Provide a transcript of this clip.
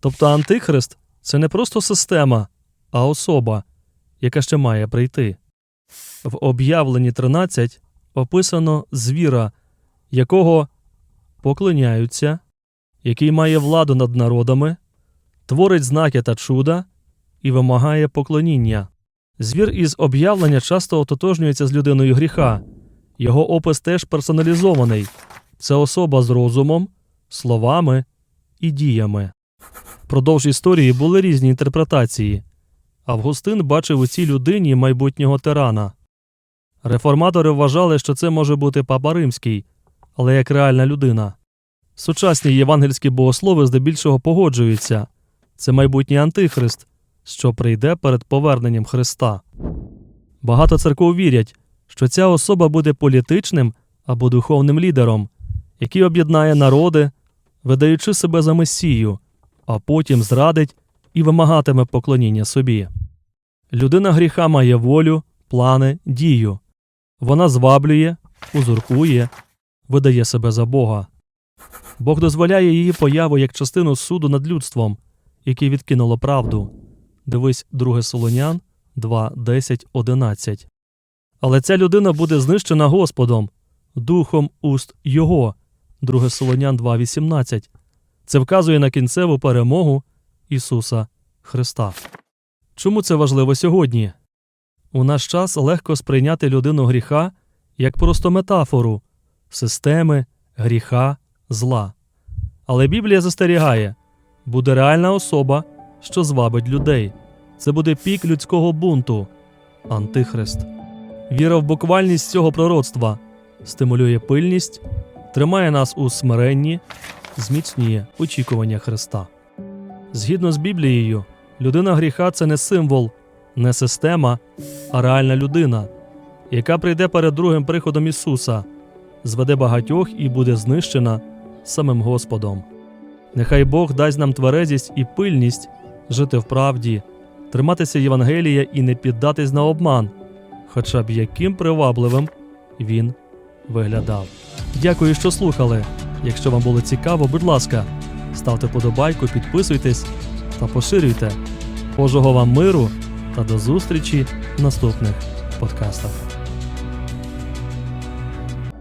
Тобто Антихрист це не просто система, а особа, яка ще має прийти. В об'явленні 13 описано звіра, якого поклоняються, який має владу над народами, творить знаки та чуда і вимагає поклоніння. Звір із об'явлення часто ототожнюється з людиною гріха. Його опис теж персоналізований. Це особа з розумом, словами і діями. Продовж історії були різні інтерпретації. Августин бачив у цій людині майбутнього тирана. Реформатори вважали, що це може бути папа римський, але як реальна людина. Сучасні євангельські богослови здебільшого погоджуються це майбутній антихрист, що прийде перед поверненням Христа. Багато церков вірять, що ця особа буде політичним або духовним лідером, який об'єднає народи, видаючи себе за месію, а потім зрадить і вимагатиме поклоніння собі. Людина гріха має волю, плани, дію. Вона зваблює, узурпує, видає себе за Бога. Бог дозволяє її появу як частину суду над людством, яке відкинуло правду. Дивись 2 Солонян 2, 10, 11. Але ця людина буде знищена Господом, духом уст Його. 2 Солонян 2, 18. Це вказує на кінцеву перемогу Ісуса Христа. Чому це важливо сьогодні? У наш час легко сприйняти людину гріха як просто метафору системи, гріха, зла. Але Біблія застерігає буде реальна особа, що звабить людей. Це буде пік людського бунту Антихрист. Віра в буквальність цього пророцтва стимулює пильність, тримає нас у смиренні, зміцнює очікування Христа. Згідно з Біблією, людина гріха це не символ, не система, а реальна людина, яка прийде перед другим приходом Ісуса, зведе багатьох і буде знищена самим Господом. Нехай Бог дасть нам тверезість і пильність жити в правді, триматися Євангелія і не піддатись на обман, хоча б яким привабливим він виглядав. Дякую, що слухали. Якщо вам було цікаво, будь ласка, ставте подобайку, підписуйтесь та поширюйте. Божого вам миру та до зустрічі в наступних подкастах.